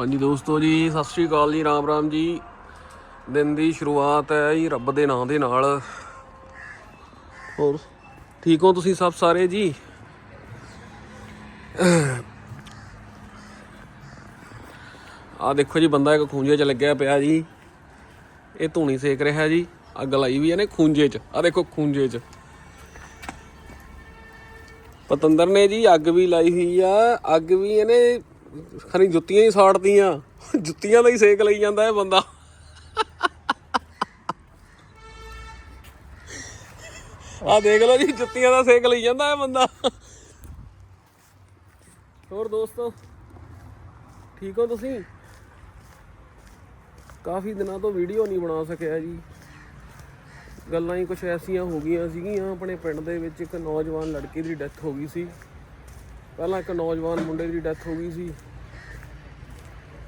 ਹਾਂਜੀ ਦੋਸਤੋ ਜੀ, ਸਤਿ ਸ਼੍ਰੀ ਅਕਾਲ ਜੀ, ਰਾਮ ਰਾਮ ਜੀ। ਦਿਨ ਦੀ ਸ਼ੁਰੂਆਤ ਹੈ ਜੀ, ਰੱਬ ਦੇ ਨਾਮ ਦੇ ਨਾਲ। ਹੋਰ, ਠੀਕ ਹੋ ਤੁਸੀਂ ਸਭ ਸਾਰੇ ਜੀ? ਆ ਦੇਖੋ ਜੀ, ਬੰਦਾ ਇੱਕ ਖੂੰਜੇ 'ਚ ਲੱਗਿਆ ਪਿਆ ਜੀ। ਇਹ ਧੂਣੀ ਸੇਕ ਰਿਹਾ ਜੀ। ਅੱਗ ਲਾਈ ਵੀ ਇਹਨੇ ਖੂੰਜੇ 'ਚ। ਆ ਦੇਖੋ ਖੂੰਜੇ 'ਚ। ਪਤੰਦਰ ਨੇ ਜੀ ਅੱਗ ਵੀ ਲਾਈ ਹੋਈ ਆ। ਅੱਗ ਵੀ ਇਹਨੇ ਖਰੀ ਜੁੱਤੀਆਂ ਹੀ ਸਾੜਤੀਆਂ। ਜੁੱਤੀਆਂ ਦਾ ਹੀ ਸੇਕ ਲਈ ਜਾਂਦਾ ਇਹ ਬੰਦਾ। ਆ ਦੇਖ ਲਓ ਜੀ, ਜੁੱਤੀਆਂ ਦਾ ਸੇਕ ਲਈ ਜਾਂਦਾ ਇਹ ਬੰਦਾ। ਹੋਰ ਦੋਸਤੋ, ਠੀਕ ਹੋ ਤੁਸੀਂ? ਕਾਫੀ ਦਿਨਾਂ ਤੋਂ ਵੀਡੀਓ ਨਹੀਂ ਬਣਾ ਸਕਿਆ ਜੀ। ਗੱਲਾਂ ਹੀ ਕੁਝ ਐਸੀਆਂ ਹੋ ਗਈਆਂ ਸੀਗੀਆਂ। ਆਪਣੇ ਪਿੰਡ ਦੇ ਵਿੱਚ ਇੱਕ ਨੌਜਵਾਨ ਲੜਕੀ ਦੀ ਡੈਥ ਹੋ ਗਈ ਸੀ। ਪਹਿਲਾਂ ਇੱਕ ਨੌਜਵਾਨ ਮੁੰਡੇ ਦੀ ਡੈਥ ਹੋ ਗਈ ਸੀ।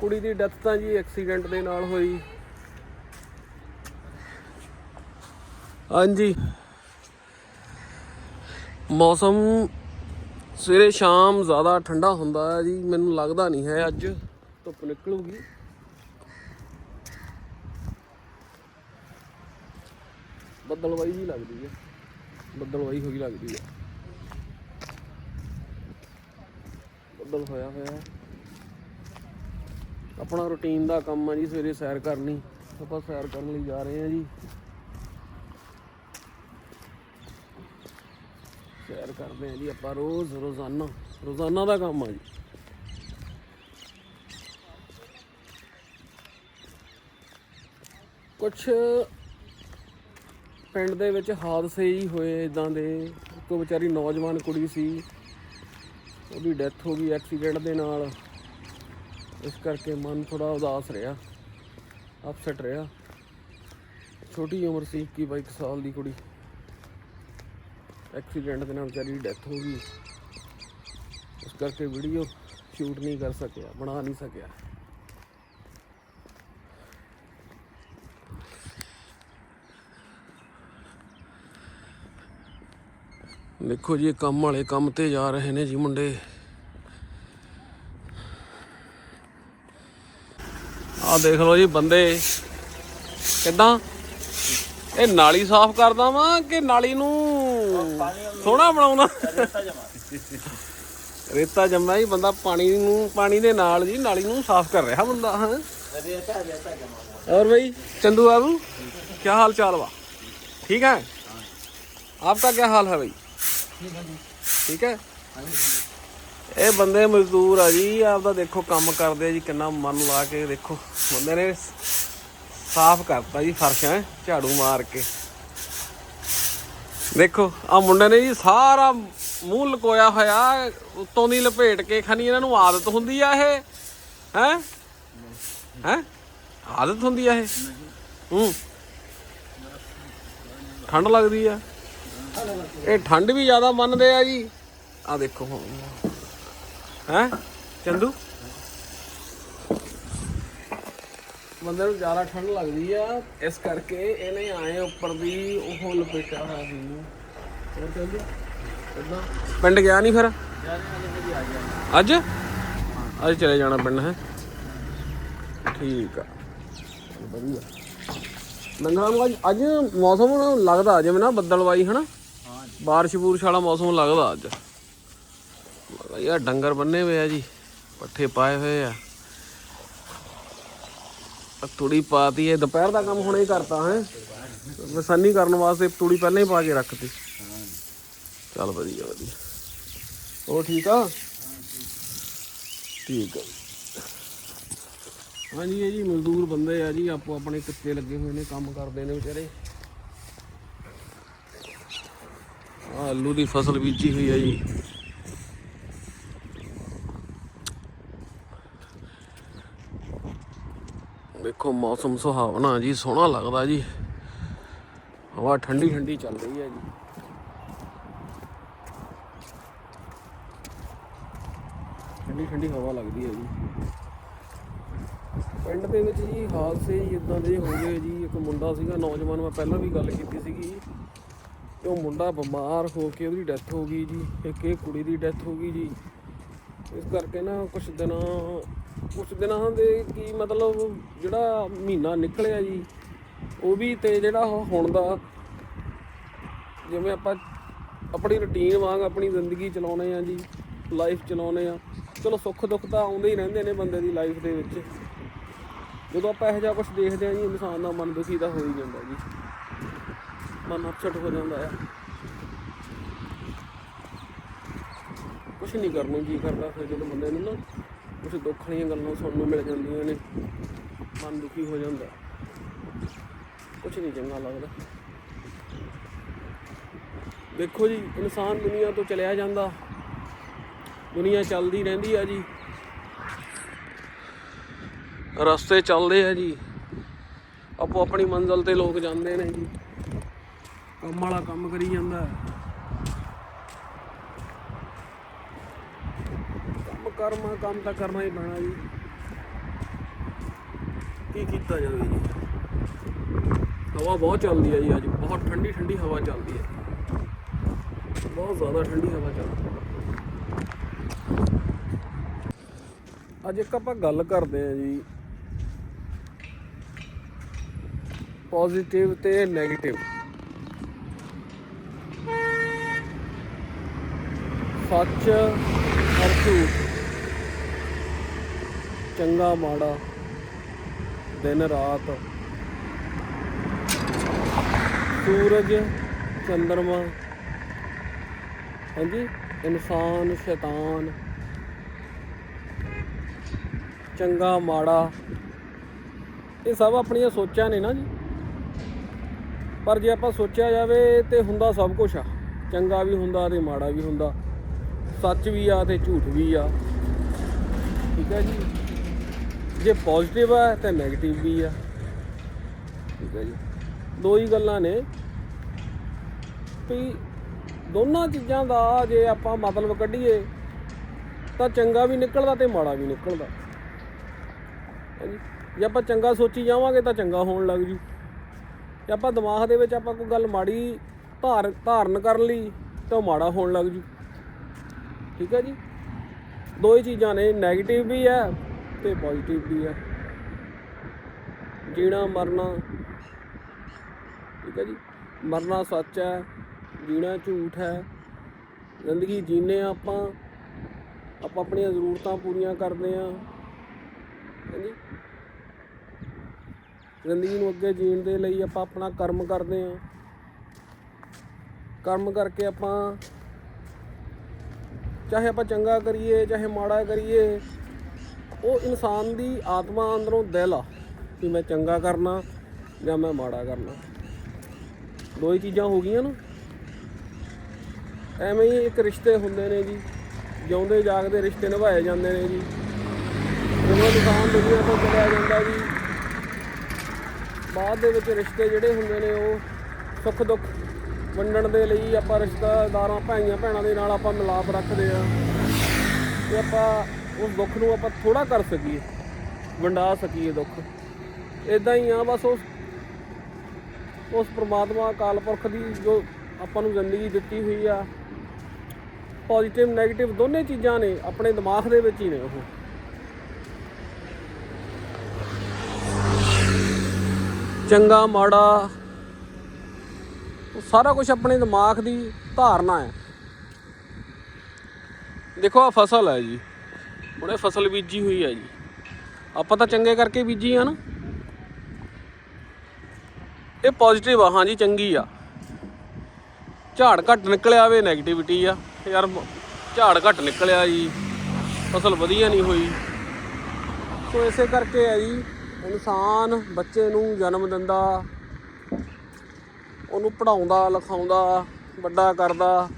ਕੁੜੀ ਦੀ ਡੈਥ ਤਾਂ ਜੀ ਐਕਸੀਡੈਂਟ ਦੇ ਨਾਲ ਹੋਈ। ਹਾਂਜੀ। ਮੌਸਮ ਸਵੇਰੇ ਸ਼ਾਮ ਜ਼ਿਆਦਾ ਠੰਡਾ ਹੁੰਦਾ ਹੈ ਜੀ, ਮੈਨੂੰ ਲੱਗਦਾ ਨਹੀਂ ਹੈ ਅੱਜ ਧੁੱਪ ਨਿਕਲੂਗੀ। ਬੱਦਲਵਾਈ ਜੀ ਲੱਗਦੀ ਹੈ। ਬੱਦਲਵਾਈ ਹੋਈ ਲੱਗਦੀ ਹੈ। ਬੱਦਲ ਹੋਇਆ ਹੋਇਆ ਆਪਣਾ ਰੁਟੀਨ ਦਾ ਕੰਮ ਆ ਜੀ, ਸਵੇਰੇ ਸੈਰ ਕਰਨੀ। ਆਪਾਂ ਸੈਰ ਕਰਨ ਲਈ ਜਾ ਰਹੇ ਹਾਂ ਜੀ। ਸੈਰ ਕਰਦੇ ਹਾਂ ਜੀ ਆਪਾਂ ਰੋਜ਼, ਰੋਜ਼ਾਨਾ। ਰੋਜ਼ਾਨਾ ਦਾ ਕੰਮ ਆ ਜੀ। ਕੁਛ ਪਿੰਡ ਦੇ ਵਿੱਚ ਹਾਦਸੇ ਹੀ ਹੋਏ ਇਦਾਂ ਦੇ। ਕੋਈ ਵਿਚਾਰੀ ਨੌਜਵਾਨ ਕੁੜੀ ਸੀ। ਉਹਦੀ ਡੈਥ ਹੋ ਗਈ ਐਕਸੀਡੈਂਟ ਦੇ ਨਾਲ। ਇਸ ਕਰਕੇ ਮਨ ਥੋੜਾ ਉਦਾਸ ਰਿਹਾ ਅਪਸੈਟ ਰਿਹਾ। ਛੋਟੀ ਉਮਰ ਸੀ 21 22 ਸਾਲ ਦੀ ਕੁੜੀ। ਐਕਸੀਡੈਂਟ ਦੇ ਨਾਲ ਵਿਚਾਰੀ ਦੀ ਡੈਥ ਹੋ ਗਈ। ਇਸ ਕਰਕੇ ਵੀਡੀਓ ਸ਼ੂਟ ਨਹੀਂ ਕਰ ਸਕਿਆ, ਬਣਾ ਨਹੀਂ ਸਕਿਆ। ਦੇਖੋ ਜੀ ਇਹ ਕੰਮ ਵਾਲੇ ਕੰਮ ਤੇ ਜਾ ਰਹੇ ਨੇ ਜੀ ਮੁੰਡੇ ਆਹ ਦੇਖ ਲਓ ਜੀ ਬੰਦੇ ਕਿੱਦਾਂ ਇਹ ਨਾਲੀ ਸਾਫ਼ ਕਰਦਾ ਵਾਂ ਕਿ ਨਾਲੀ ਨੂੰ ਸੋਹਣਾ ਬਣਾਉਣਾ ਰੇਤਾ ਜੰਮਿਆ ਜੀ ਬੰਦਾ ਪਾਣੀ ਨੂੰ ਪਾਣੀ ਦੇ ਨਾਲ ਜੀ ਨਾਲੀ ਨੂੰ ਸਾਫ਼ ਕਰ ਰਿਹਾ ਬੰਦਾ ਹਾਂ और भाई चंदू बाबू क्या हाल चाल बा ठीक है आपका क्या हाल है भाई ਠੀਕ ਹੈ? ਇਹ ਬੰਦੇ ਮਜ਼ਦੂਰ ਆ ਜੀ, ਆਪਦਾ ਦੇਖੋ ਕੰਮ ਕਰਦੇ ਆ ਜੀ, ਕਿੰਨਾ ਮਨ ਲਾ ਕੇ ਦੇਖੋ। ਬੰਦੇ ਨੇ ਸਾਫ਼ ਕਰਤਾ ਜੀ ਫਰਸ਼ਾਂ ਝਾੜੂ ਮਾਰ ਕੇ। ਦੇਖੋ ਆ ਮੁੰਡੇ ਨੇ ਜੀ ਸਾਰਾ ਮੂੰਹ ਲਕੋਇਆ ਹੋਇਆ, ਉੱਤੋਂ ਦੀ ਲਪੇਟ ਕੇ ਖਣੀ, ਇਹਨਾਂ ਨੂੰ ਆਦਤ ਹੁੰਦੀ ਆ ਇਹ, ਹੈ? ਹੈ? ਆਦਤ ਹੁੰਦੀ ਆ ਇਹ? ਹੂੰ। ਠੰਡ ਲੱਗਦੀ ਆ। ਇਹ ਠੰਡ ਵੀ ਜ਼ਿਆਦਾ ਮੰਨਦੇ ਆ ਜੀ। ਆ ਦੇਖੋ ਹੁਣ। ਹੈ? ਚੰਦੂ? ਬੰਦੇ ਨੂੰ ਜ਼ਿਆਦਾ ਠੰਡ ਲੱਗਦੀ ਆ। ਇਸ ਕਰਕੇ ਇਹਨੇ ਆਏ ਉੱਪਰ ਦੀ ਉਹ ਲਪੇਟਿਆ ਹੋਇਆ ਸੀ। ਹੋਰ ਚੰਦੂ? ਕਿੱਦਾਂ ਪਿੰਡ ਗਿਆ ਨਹੀਂ ਫਿਰ? ਅੱਜ? ਅੱਜ ਚਲੇ ਜਾਣਾ ਪਿੰਡ, ਹੈ? ਠੀਕ ਆ। ਵਧੀਆ। ਨੰਗਲਾਂ ਅੱਜ ਅੱਜ ਮੌਸਮ ਲੱਗਦਾ ਜਿਵੇਂ ਨਾ ਬੱਦਲਵਾਈ, ਹਨਾ? ਬਾਰਿਸ਼ ਬੂਰਸ਼ ਵਾਲਾ ਮੌਸਮ ਲੱਗਦਾ ਅੱਜ। ਯਾਰ ਡੰਗਰ ਬੰਨੇ ਹੋਏ ਆ ਜੀ, ਪੱਠੇ ਪਾਏ ਹੋਏ ਆ। ਤੂੜੀ ਪਾਤੀ ਹੈ ਦੁਪਹਿਰ ਦਾ ਕੰਮ ਹੁਣੇ ਹੀ ਕਰਤਾ ਹੈ। ਵਸਾਨੀ ਕਰਨ ਵਾਸਤੇ ਤੂੜੀ ਪਹਿਲਾਂ ਹੀ ਪਾ ਕੇ ਰੱਖਤੀ। ਚੱਲ ਵਧੀਆ ਵਧੀਆ। ਉਹ ਠੀਕ ਆ? ਠੀਕ ਆ ਹਾਂਜੀ ਇਹ ਜੀ ਮਜ਼ਦੂਰ ਬੰਦੇ ਆ ਜੀ ਆਪੋ ਆਪਣੇ ਕਿੱਤੇ ਲੱਗੇ ਹੋਏ ਨੇ, ਕੰਮ ਕਰਦੇ ਨੇ ਵਿਚਾਰੇ ਆਹ ਆਲੂ ਦੀ ਫਸਲ ਬੀਜੀ ਹੋਈ ਹੈ ਜੀ। ਦੇਖੋ ਮੌਸਮ ਸੁਹਾਵਣਾ ਜੀ, ਸੋਹਣਾ ਲੱਗਦਾ ਜੀ। ਹਵਾ ਠੰਡੀ ਠੰਡੀ ਚੱਲ ਰਹੀ ਹੈ ਜੀ। ਠੰਡੀ ਠੰਡੀ ਹਵਾ ਲੱਗਦੀ ਹੈ ਜੀ। ਪਿੰਡ ਦੇ ਵਿੱਚ ਜੀ ਹਾਦਸੇ ਇਦਾਂ ਦੇ ਹੋ ਗਏ ਜੀ। ਇੱਕ ਮੁੰਡਾ ਸੀਗਾ, ਨੌਜਵਾਨ, ਮੈਂ ਪਹਿਲਾਂ ਵੀ ਗੱਲ ਕੀਤੀ ਸੀਗੀ। ਤੇ ਉਹ ਮੁੰਡਾ ਬਿਮਾਰ ਹੋ ਕੇ ਉਹਦੀ ਡੈਥ ਹੋ ਗਈ ਜੀ, ਇੱਕ ਇਹ ਕੁੜੀ ਦੀ ਡੈਥ ਹੋ ਗਈ ਜੀ। ਇਸ ਕਰਕੇ ਨਾ ਕੁਝ ਦਿਨਾਂ ਕੁਝ ਦਿਨਾਂ ਦੇ ਕੀ ਮਤਲਬ ਜਿਹੜਾ ਮਹੀਨਾ ਨਿਕਲਿਆ ਜੀ, ਉਹ ਵੀ ਤੇ ਜਿਹੜਾ ਹੁਣ ਦਾ, ਜਿਵੇਂ ਆਪਾਂ ਆਪਣੀ ਰੁਟੀਨ ਵਾਂਗ ਆਪਣੀ ਜ਼ਿੰਦਗੀ ਚਲਾਉਣੇ ਆ ਜੀ ਲਾਈਫ ਚਲਾਉਣੇ ਆ। ਚਲੋ ਸੁੱਖ ਦੁੱਖ ਤਾਂ ਆਉਂਦੇ ਹੀ ਰਹਿੰਦੇ ਨੇ ਬੰਦੇ ਦੀ ਲਾਈਫ ਦੇ ਵਿੱਚ। ਜਦੋਂ ਆਪਾਂ ਇਹੋ ਜਿਹਾ ਕੁਝ ਦੇਖਦੇ ਆ ਜੀ, ਇਨਸਾਨ ਦਾ ਮਨ ਦੁਖੀ ਤਾਂ ਹੋ ਹੀ ਜਾਂਦਾ ਜੀ। ਮਨ ਅਪਸੈਟ ਹੋ ਜਾਂਦਾ ਆ ਕੁਛ ਨਹੀਂ ਕਰਨ ਨੂੰ ਜੀ ਕਰਦਾ ਫਿਰ ਜਦੋਂ ਬੰਦੇ ਨੂੰ ਨਾ ਕੁਛ ਦੁੱਖ ਵਾਲੀਆਂ ਗੱਲਾਂ ਸੁਣਨ ਨੂੰ ਮਿਲ ਜਾਂਦੀਆਂ ਨੇ, ਮਨ ਦੁਖੀ ਹੋ ਜਾਂਦਾ। ਕੁਛ ਨਹੀਂ ਚੰਗਾ ਲੱਗਦਾ। ਦੇਖੋ ਜੀ, ਇਨਸਾਨ ਦੁਨੀਆ ਤੋਂ ਚਲਿਆ ਜਾਂਦਾ। ਦੁਨੀਆ ਚੱਲਦੀ ਰਹਿੰਦੀ ਆ ਜੀ। ਰਸਤੇ ਚੱਲਦੇ ਆ ਜੀ। ਆਪੋ ਆਪਣੀ ਮੰਜ਼ਲ ਤੇ ਲੋਕ ਜਾਂਦੇ ਨੇ ਜੀ। ਕੰਮ ਵਾਲਾ ਕੰਮ ਕਰੀ ਜਾਂਦਾ ਹੈ। ਕੰਮ ਕਰਮਾ, ਕੰਮ ਤਾਂ ਕਰਨਾ ਹੀ ਪੈਣਾ ਜੀ। ਕੀ ਕੀਤਾ ਜਾਵੇ ਜੀ? ਹਵਾ ਬਹੁਤ ਚੱਲਦੀ ਹੈ ਜੀ ਅੱਜ। ਬਹੁਤ ਠੰਡੀ ਠੰਡੀ ਹਵਾ ਚੱਲਦੀ ਹੈ। ਬਹੁਤ ਜ਼ਿਆਦਾ ਠੰਡੀ ਹਵਾ ਚੱਲਦੀ ਹੈ। ਅੱਜ ਇੱਕ ਆਪਾਂ ਗੱਲ ਕਰਦੇ ਹਾਂ ਜੀ। ਪੋਜ਼ਿਟਿਵ ਤੇ 네ਗੇਟਿਵ ਸੱਚ ਔਰ ਝੂਠ। ਚੰਗਾ ਮਾੜਾ ਦਿਨ ਰਾਤ। ਸੂਰਜ, ਚੰਦਰਮਾ। ਹਾਂਜੀ? ਇਨਸਾਨ, ਸ਼ੈਤਾਨ। ਚੰਗਾ, ਮਾੜਾ। ਇਹ ਸਭ ਆਪਣੀਆਂ ਸੋਚਾਂ ਨੇ ਨਾ ਜੀ। ਪਰ ਜੇ ਆਪਾਂ ਸੋਚਿਆ ਜਾਵੇ ਤੇ ਹੁੰਦਾ ਸਭ ਕੁਝ ਆ। ਚੰਗਾ ਵੀ ਹੁੰਦਾ ਤੇ ਮਾੜਾ ਵੀ ਹੁੰਦਾ। ਸੱਚ ਵੀ ਆ ਤੇ ਝੂਠ ਵੀ ਆ। ਠੀਕ ਹੈ ਜੀ? ਜੇ ਪੋਜ਼ਿਟਿਵ ਆ ਤਾਂ 네ਗੇਟਿਵ ਵੀ ਆ। ਠੀਕ ਹੈ ਜੀ? ਦੋ ਹੀ ਗੱਲਾਂ ਨੇ। ਵੀ ਦੋਨਾਂ ਚੀਜ਼ਾਂ ਦਾ ਜੇ ਆਪਾਂ ਮਤਲਬ ਕੱਢੀਏ, ਤਾਂ ਚੰਗਾ ਵੀ ਨਿਕਲਦਾ ਤੇ ਮਾੜਾ ਵੀ ਨਿਕਲਦਾ। ਹਾਂਜੀ ਜੇ? ਆਪਾਂ ਚੰਗਾ ਸੋਚੀ ਜਾਵਾਂਗੇ ਤਾਂ ਚੰਗਾ ਹੋਣ ਲੱਗ ਜੂ। ਜੇ ਆਪਾਂ ਦਿਮਾਗ ਦੇ ਵਿੱਚ ਆਪਾਂ ਕੋਈ ਗੱਲ ਮਾੜੀ ਧਾਰ ਧਾਰਨ ਕਰ ਲਈ, ਤਾਂ ਉਹ ਮਾੜਾ ਹੋਣ ਲੱਗ ਜੂ। ਠੀਕ ਹੈ ਜੀ? ਦੋ ਹੀ ਚੀਜ਼ਾਂ ਨੇ 네ਗੇਟਿਵ ਵੀ ਹੈ ਤੇ ਪੋਜ਼ਿਟਿਵ ਵੀ ਹੈ। ਜੀਣਾ, ਮਰਨਾ, ਠੀਕ ਹੈ ਜੀ? ਮਰਨਾ ਸੱਚ ਹੈ, ਜੀਣਾ ਝੂਠ ਹੈ। ਜ਼ਿੰਦਗੀ ਜੀਨੇ ਆ ਆਪਾਂ ਆਪਾਂ ਆਪਣੀਆਂ ਜ਼ਰੂਰਤਾਂ ਪੂਰੀਆਂ ਕਰਦੇ ਆ ਹਾਂਜੀ ਜ਼ਿੰਦਗੀ ਨੂੰ ਅੱਗੇ ਜੀਣ ਦੇ ਲਈ ਆਪਾਂ ਆਪਣਾ ਕਰਮ ਕਰਦੇ ਆ ਕਰਮ ਕਰਕੇ ਆਪਾਂ ਚਾਹੇ ਆਪਾਂ ਚੰਗਾ ਕਰੀਏ, ਚਾਹੇ ਮਾੜਾ ਕਰੀਏ, ਉਹ ਇਨਸਾਨ ਦੀ ਆਤਮਾ ਅੰਦਰੋਂ ਦਿਲ ਆ ਕਿ ਮੈਂ ਚੰਗਾ ਕਰਨਾ ਜਾਂ ਮੈਂ ਮਾੜਾ ਕਰਨਾ। ਦੋ ਹੀ ਚੀਜ਼ਾਂ ਹੋ ਗਈਆਂ ਨਾ। ਐਵੇਂ ਹੀ ਇੱਕ ਰਿਸ਼ਤੇ ਹੁੰਦੇ ਨੇ ਜੀ, ਜਿਉਂਦੇ ਜਾਗਦੇ ਰਿਸ਼ਤੇ ਨਿਭਾਏ ਜਾਂਦੇ ਨੇ ਜੀ। ਜਦੋਂ ਇਨਸਾਨ ਦੁਨੀਆ ਤੋਂ ਚਲਿਆ ਜਾਂਦਾ ਜੀ, ਬਾਅਦ ਦੇ ਵਿੱਚ ਰਿਸ਼ਤੇ ਜਿਹੜੇ ਹੁੰਦੇ ਨੇ ਉਹ ਸੁੱਖ ਦੁੱਖ ਵੰਡਣ ਦੇ ਲਈ ਆਪਾਂ ਰਿਸ਼ਤੇਦਾਰਾਂ, ਭਾਈਆਂ, ਭੈਣਾਂ ਦੇ ਨਾਲ ਆਪਾਂ ਮਿਲਾਪ ਰੱਖਦੇ ਆ ਤੇ ਆਪਾਂ ਉਸ ਦੁੱਖ ਨੂੰ ਆਪਾਂ ਥੋੜਾ ਕਰ ਸਕੀਏ, ਵੰਡਾ ਸਕੀਏ ਦੁੱਖ। ਇਦਾਂ ਹੀ ਆ, ਬਸ ਉਸ ਉਸ ਪ੍ਰਮਾਤਮਾ ਅਕਾਲ ਪੁਰਖ ਦੀ ਜੋ ਆਪਾਂ ਨੂੰ ਜ਼ਿੰਦਗੀ ਦਿੱਤੀ ਹੋਈ ਆ ਪੋਜ਼ਿਟਿਵ 네ਗੇਟਿਵ ਦੋਨੇ ਚੀਜ਼ਾਂ ਨੇ, ਆਪਣੇ ਦਿਮਾਗ ਦੇ ਵਿੱਚ ਹੀ ਨੇ ਉਹ। ਚੰਗਾ, ਮਾੜਾ ਸਾਰਾ ਕੁਝ ਆਪਣੇ ਦਿਮਾਗ ਦੀ ਧਾਰਨਾ ਹੈ। ਦੇਖੋ ਆ ਫਸਲ ਹੈ ਜੀ। ਉਹਨੇ ਫਸਲ ਬੀਜੀ ਹੋਈ ਹੈ ਜੀ। ਆਪਾਂ ਤਾਂ ਚੰਗੇ ਕਰਕੇ ਬੀਜੀ ਆ ਨਾ। ਇਹ ਪੋਜ਼ਿਟਿਵ ਆ, ਹਾਂ ਜੀ, ਚੰਗੀ ਆ। ਝਾੜ ਘੱਟ ਨਿਕਲਿਆ ਵੇ 네ਗੇਟਿਵਿਟੀ ਆ। ਯਾਰ, ਝਾੜ ਘੱਟ ਨਿਕਲਿਆ ਜੀ। ਫਸਲ ਵਧੀਆ ਨਹੀਂ ਹੋਈ। ਸੋ ਇਸੇ ਕਰਕੇ ਆ ਜੀ, ਇਨਸਾਨ ਬੱਚੇ ਨੂੰ ਜਨਮ ਦਿੰਦਾ। ਉਹਨੂੰ ਪੜਾਉਂਦਾ ਲਿਖਾਉਂਦਾ, ਵੱਡਾ ਕਰਦਾ।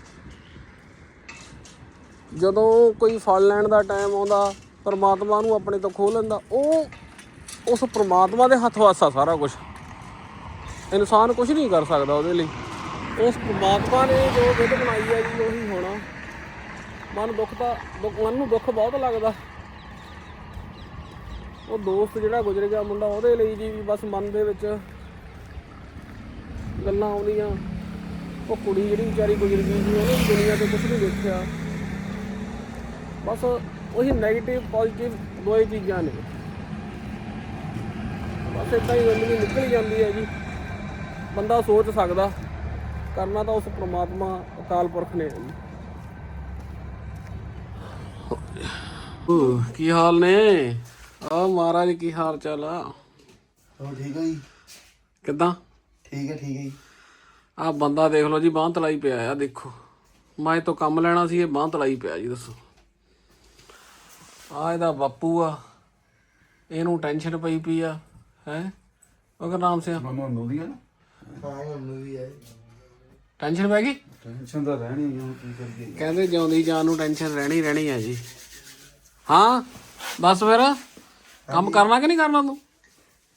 ਜਦੋਂ ਕੋਈ ਫਲ ਲੈਣ ਦਾ ਟਾਈਮ ਆਉਂਦਾ, ਪਰਮਾਤਮਾ ਨੂੰ ਆਪਣੇ ਤੋਂ ਖੋਹ ਲੈਂਦਾ, ਉਹ ਉਸ ਪਰਮਾਤਮਾ ਦੇ ਹੱਥ ਵਾਸਾ ਸਾਰਾ ਕੁਝ ਇਨਸਾਨ ਕੁਝ ਨਹੀਂ ਕਰ ਸਕਦਾ ਉਹਦੇ ਲਈ। ਉਸ ਪਰਮਾਤਮਾ ਨੇ ਜੋ ਵਿਧ ਬਣਾਈ ਹੈ ਜੀ, ਉਹੀ ਹੋਣਾ। ਮਨ ਦੁੱਖ ਦਾ ਦੁੱਖ- ਮਨ ਨੂੰ ਦੁੱਖ ਬਹੁਤ ਲੱਗਦਾ। ਉਹ ਦੋਸਤ ਜਿਹੜਾ ਗੁਜ਼ਰ ਗਿਆ ਮੁੰਡਾ, ਉਹਦੇ ਲਈ ਜੀ ਵੀ ਬਸ ਮਨ ਦੇ ਵਿੱਚ ਗੱਲਾਂ ਆਉਂਦੀਆਂ। ਉਹ ਕੁੜੀ ਜਿਹੜੀ ਵਿਚਾਰੀ ਗੁਜ਼ਰ ਗਈ ਜੀ ਉਹਨੇ ਵੀ ਦੁਨੀਆ ਤੇ ਕੁਝ ਨਹੀਂ ਦੇਖਿਆ। ਬਸ ਉਹੀ 네ਗੇਟਿਵ ਪੋਜ਼ਿਟਿਵ ਦੋਏ ਚੀਜ਼ਾਂ ਨੇ। ਬਸ ਇਦਾਂ ਹੀ ਜ਼ਿੰਦਗੀ ਨਿਕਲ ਜਾਂਦੀ ਹੈ ਜੀ। ਬੰਦਾ ਸੋਚ ਸਕਦਾ ਕਰਨਾ ਤਾਂ ਉਸ ਪ੍ਰਮਾਤਮਾ ਅਕਾਲ ਪੁਰਖ ਨੇ ਹੈ ਜੀ। ਓ, ਕੀ ਹਾਲ ਨੇ? ਆ ਮਹਾਰਾਜ ਕੀ ਹਾਲ ਚਾਲ ਆ? ਹੋ ਠੀਕ ਹੈ ਜੀ? ਕਿੱਦਾਂ? ਠੀਕ ਹੈ ਠੀਕ ਹੈ ਜੀ। ਆ ਬੰਦਾ ਦੇਖ ਲਓ ਜੀ ਬਾਂਹ ਤਲਾਈ ਪਿਆ ਆ ਦੇਖੋ। ਮੈਂ ਇਹ ਤੋਂ ਕੰਮ ਲੈਣਾ ਸੀ ਇਹ ਬਾਂਹ ਤਲਾਈ ਪਿਆ ਜੀ ਦੱਸੋ। ਆ ਇਹਦਾ ਬਾਪੂ ਆ ਇਹਨੂੰ ਟੈਨਸ਼ਨ ਪਈ ਪਈ ਆ ਹੈ? ਉਹਦਾ ਨਾਮ ਸਿਆ ਮਮਾ ਹੁੰਦੀ ਆ ਹਾਂ ਮੈਨੂੰ ਵੀ ਹੈ ਟੈਨਸ਼ਨ ਪੈ ਗਈ? ਟੈਨਸ਼ਨ ਤਾਂ ਰਹਿਣੀ ਹੀ ਹੁਣ ਕੀ ਕਰੀਏ। ਕਹਿੰਦੇ ਜਿਉਂਦੀ ਜਾਨ ਨੂੰ ਟੈਨਸ਼ਨ ਰਹਿਣੀ ਰਹਿਣੀ ਆ ਜੀ। ਹਾਂ ਬਸ ਫਿਰ। ਕੰਮ ਕਰਨਾ ਕਿ ਨਹੀਂ ਕਰਨਾ ਤੂੰ?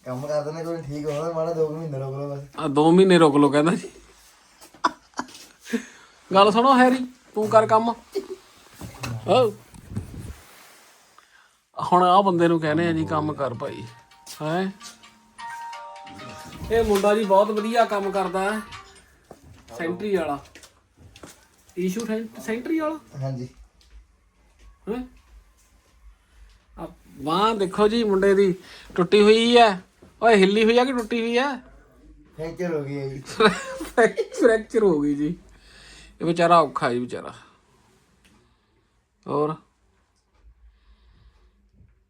ਕੰਮ ਕਰਦੇ ਨੇ ਕੋਈ ਠੀਕ ਹੋਣਾ ਮਾੜਾ ਦੋ ਕੁ ਮਹੀਨੇ ਰੁਕ ਲਓ ਬਸ। ਆ 2 ਮਹੀਨੇ ਰੁਕ ਲੋ ਕਹਿੰਦਾ ਜੀ। ਗੱਲ ਸੁਣੋ ਹੈਰੀ ਤੂੰ ਕਰ ਕੰਮ। ਹੁਣ ਆ ਬੰਦੇ ਨੂੰ ਕਹਿੰਦੇ ਆ ਜੀ ਕੰਮ ਕਰ ਭਾਈ। ਹੈ? ਇਹ ਮੁੰਡਾ ਜੀ ਬਹੁਤ ਵਧੀਆ ਕੰਮ ਕਰਦਾ ਹੈ। ਸੈਂਟਰੀ ਵਾਲਾ। ਈਸ਼ੂ ਸੈਂਟਰੀ ਵਾਲਾ? ਹਾਂਜੀ। ਹੈਂ? ਆ ਬਾਂਹ ਦੇਖੋ ਜੀ ਮੁੰਡੇ ਦੀ ਟੁੱਟੀ ਹੋਈ ਹੈ। ਓਏ ਹਿੱਲੀ ਹੋਈ ਆ ਕਿ ਟੁੱਟੀ ਹੋਈ ਹੈ ਫ੍ਰੈਕਚਰ ਹੋ ਗਈ ਹੈ ਜੀ। ਫ੍ਰੈਕਚਰ ਹੋ ਗਈ ਜੀ। ਇਹ ਵਿਚਾਰਾ ਔਖਾ ਜੀ ਵਿਚਾਰਾ। ਹੋਰ?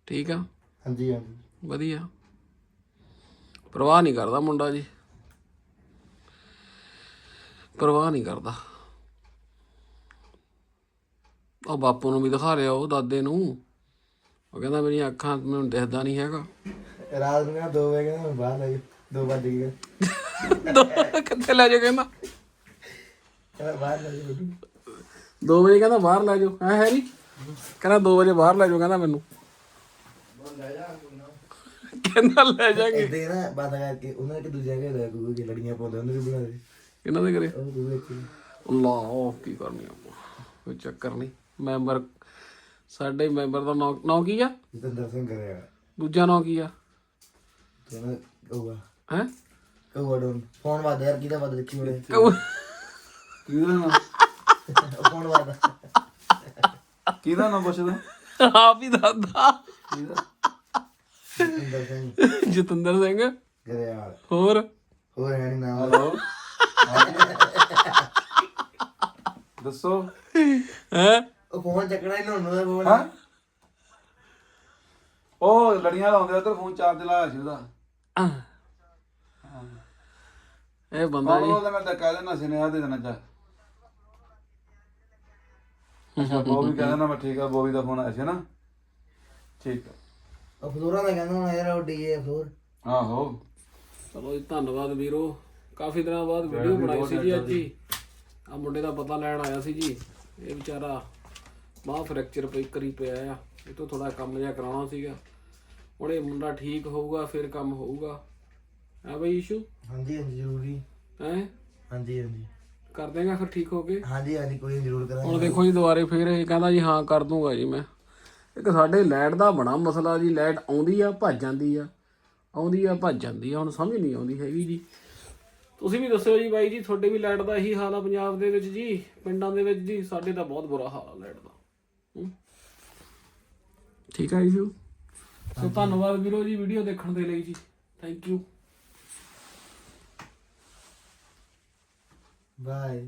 ਠੀਕ ਆ? ਹਾਂਜੀ ਹਾਂਜੀ। ਵਧੀਆ। ਪਰਵਾਹ ਨਹੀਂ ਕਰਦਾ ਮੁੰਡਾ ਜੀ। ਪਰਵਾਹ ਨਹੀਂ ਕਰਦਾ। ਉਹ ਬਾਪੂ ਨੂੰ ਵੀ ਦਿਖਾ ਰਿਹਾ ਉਹ ਦਾਦੇ ਨੂੰ। ਉਹ ਕਹਿੰਦਾ ਮੇਰੀਆਂ ਅੱਖਾਂ ਮੈਨੂੰ ਦਿਖਦਾ ਨਹੀਂ ਹੈਗਾ। ਰਾਤ ਨੂੰ ਨਾ 2 ਵਜੇ ਕਹਿੰਦਾ ਮੈਂ ਬਾਹਰ ਲੈ ਜਾ 2 ਵੱਜ ਗਏ ਦੋ- ਕਿੱਥੇ ਲੈ ਜਾ ਕਹਿੰਦਾ। ਕਹਿੰਦਾ ਬਾਹਰ ਲੈ ਜਾ 2 ਵਜੇ ਕਹਿੰਦਾ ਬਾਹਰ ਲੈ ਜਾਓ ਹੈ ਹੈਰੀ ਕਹਿੰਦਾ 2 ਵਜੇ ਬਾਹਰ ਲੈ ਜਾਓ ਕਹਿੰਦਾ ਮੈਨੂੰ। ਕਹਿੰਦਾ ਲੈ ਜਾਗੇ। ਇੱਥੇ ਨਾ ਬਾਤ ਕਰਕੇ ਉਹਨਾਂ ਨੇ ਦੂਜੇ ਘਰ ਦਾ ਕੋਈ ਲੜੀਆਂ ਪਾਉਂਦੇ ਉਹਨਾਂ ਨੂੰ ਬਣਾ ਦੇ ਇਹਨਾਂ ਦੇ ਘਰੇ? ਉਹ ਦੂਜੇ ਚ ਅੱਲਾ ਉਹ ਕੀ ਕਰਨੀ ਆਪਾਂ? ਕੋਈ ਚੱਕਰ ਨਹੀਂ। ਮੈਂਬਰ ਸਾਡੇ ਮੈਂਬਰ ਦਾ ਨਾਂ ਨਾਂ ਕੀ ਆ? ਜਤਿੰਦਰ ਸਿੰਘ ਕਰਿਆ। ਦੂਜਾ ਨਾਂ ਕੀ ਆ? ਕਹਿੰਦਾ ਕਹੂਗਾ? ਹੈ? ਕਹੂਗਾ ਡੋਨ ਫੋਨ ਵਾਦ ਯਾਰ ਕਿਹਦਾ ਵਾਦ ਹੋਣੇ ਕਿਹਦਾ ਨਾ? ਫੋਨ ਵਾਦ ਕਿਹਦਾ ਨਾ ਪੁੱਛਦਾ? ਆਪ ਹੀ ਦਾਦਾ ਕਿਹਦਾ? ਜਤਿੰਦਰ ਸਿੰਘ। ਜਤਿੰਦਰ ਸਿੰਘ? ਕਰਿਆ ਹੋਰ? ਹੋਰ ਹੈ ਨਹੀਂ ਨਾਮ। ਹਲੋ? ਦੱਸੋ। ਹੈ? ਉਹ ਫੋਨ ਚੱਕਣਾ ਹੀ ਨਹਾਉਣ ਦਾ ਫੋਨ। ਹਾਂ? ਉਹ ਲੜੀਆਂ ਲਾਉਂਦੇ ਉਧਰ ਫੋਨ ਚਾਰਜ ਲਾਇਆ ਸੀ ਉਹਦਾ। ਇਹ ਬੰਦਾ ਜੀ। ਉਹ ਤਾਂ ਮੈਂ ਤਾਂ ਕਹਿ ਦੇਣਾ ਸੁਨੇਹਾ ਦੇ ਦੇਣਾ ਚਾ ਅੱਛਾ ਬੋਬੀ ਕਹਿ ਦੇਣਾ ਮੈਂ ਠੀਕ ਆ ਬੋਬੀ ਦਾ ਫੋਨ ਆਇਆ ਸੀ ਨਾ। ਠੀਕ ਆ। ਉਹ ਫਲੋਰਾਂ ਦਾ ਕਹਿੰਦਾ ਹੁਣ ਯਾਰ ਉਹ ਡੀਏ ਫਲੋਰ। ਆਹੋ। ਚਲੋ ਜੀ ਧੰਨਵਾਦ ਵੀਰੋ। ਕਾਫੀ ਦਿਨਾਂ ਬਾਅਦ ਵੀਡੀਓ ਬਣਾਈ ਸੀ ਜੀ ਅੱਜ ਹੀ। ਆ ਮੁੰਡੇ ਦਾ ਪਤਾ ਲੈਣ ਆਇਆ ਸੀ ਜੀ। ਇਹ ਵਿਚਾਰਾ ਬਾਹ ਫ੍ਰੈਕਚਰ ਪਈ ਕਰੀ ਪਿਆ ਆ। ਇਹ ਤੋਂ ਥੋੜਾ ਕੰਮ ਜਿਹਾ ਕਰਾਉਣਾ ਸੀਗਾ। ਹੁਣ ਇਹ ਮੁੰਡਾ ਠੀਕ ਹੋਊਗਾ ਫਿਰ ਕੰਮ ਹੋਊਗਾ। ਹੈ ਬਈ ਇਸ਼ੂ? ਹਾਂਜੀ ਹਾਂਜੀ ਜ਼ਰੂਰੀ। ਹੈ? ਹਾਂਜੀ ਹਾਂਜੀ। ਕਰ ਦੇਗਾ ਫਿਰ ਠੀਕ ਹੋ ਕੇ? ਹਾਂਜੀ ਹਾਂਜੀ ਕੋਈ ਨੀ, ਜ਼ਰੂਰ ਕਰਾਂਗੇ। ਹੁਣ ਦੇਖੋ ਜੀ ਦੁਬਾਰੇ ਫੇਰ ਇਹ ਕਹਿੰਦਾ ਜੀ ਹਾਂ ਕਰ ਦੂੰਗਾ ਜੀ ਮੈਂ। ਇੱਕ ਸਾਡੇ ਲਾਈਟ ਦਾ ਬੜਾ ਮਸਲਾ ਜੀ ਲਾਈਟ ਆਉਂਦੀ ਆ ਭੱਜ ਜਾਂਦੀ ਆ। ਆਉਂਦੀ ਆ ਭੱਜ ਜਾਂਦੀ ਆ ਹੁਣ ਸਮਝ ਨਹੀਂ ਆਉਂਦੀ ਹੈਗੀ ਜੀ। ਤੁਸੀਂ ਵੀ ਦੱਸਿਓ ਜੀ ਬਾਈ ਜੀ ਤੁਹਾਡੇ ਵੀ ਲਾਈਟ ਦਾ ਇਹੀ ਹਾਲ ਆ ਪੰਜਾਬ ਦੇ ਵਿੱਚ ਜੀ ਪਿੰਡਾਂ ਦੇ ਵਿੱਚ ਜੀ ਸਾਡੇ ਤਾਂ ਬਹੁਤ ਬੁਰਾ ਹਾਲ ਆ ਲਾਈਟ ਦਾ। ਹੂੰ। ਠੀਕ ਆ ਜੀ ਸੋ ਧੰਨਵਾਦ ਵੀਰੋ ਜੀ ਵੀਡੀਓ ਦੇਖਣ ਦੇ ਲਈ ਜੀ। Thank you bye